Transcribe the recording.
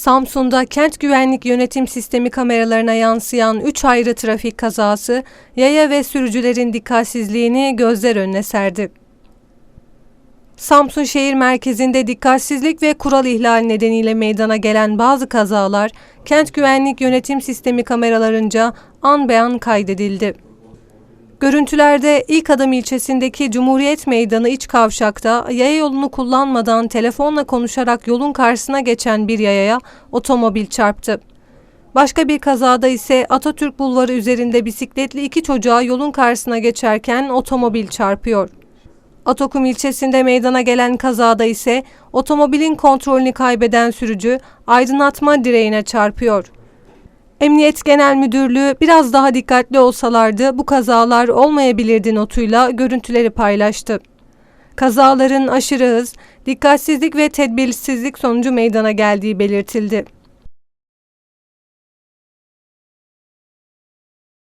Samsun'da kent güvenlik yönetim sistemi kameralarına yansıyan 3 ayrı trafik kazası, yaya ve sürücülerin dikkatsizliğini gözler önüne serdi. Samsun şehir merkezinde dikkatsizlik ve kural ihlali nedeniyle meydana gelen bazı kazalar, kent güvenlik yönetim sistemi kameralarınca an beyan kaydedildi. Görüntülerde ilk adım ilçesindeki Cumhuriyet Meydanı iç kavşakta yaya yolunu kullanmadan telefonla konuşarak yolun karşısına geçen bir yayaya otomobil çarptı. Başka bir kazada ise Atatürk Bulvarı üzerinde bisikletli iki çocuğa yolun karşısına geçerken otomobil çarpıyor. Atakum ilçesinde meydana gelen kazada ise otomobilin kontrolünü kaybeden sürücü aydınlatma direğine çarpıyor. Emniyet Genel Müdürlüğü biraz daha dikkatli olsalardı bu kazalar olmayabilirdi notuyla görüntüleri paylaştı. Kazaların aşırı hız, dikkatsizlik ve tedbirsizlik sonucu meydana geldiği belirtildi.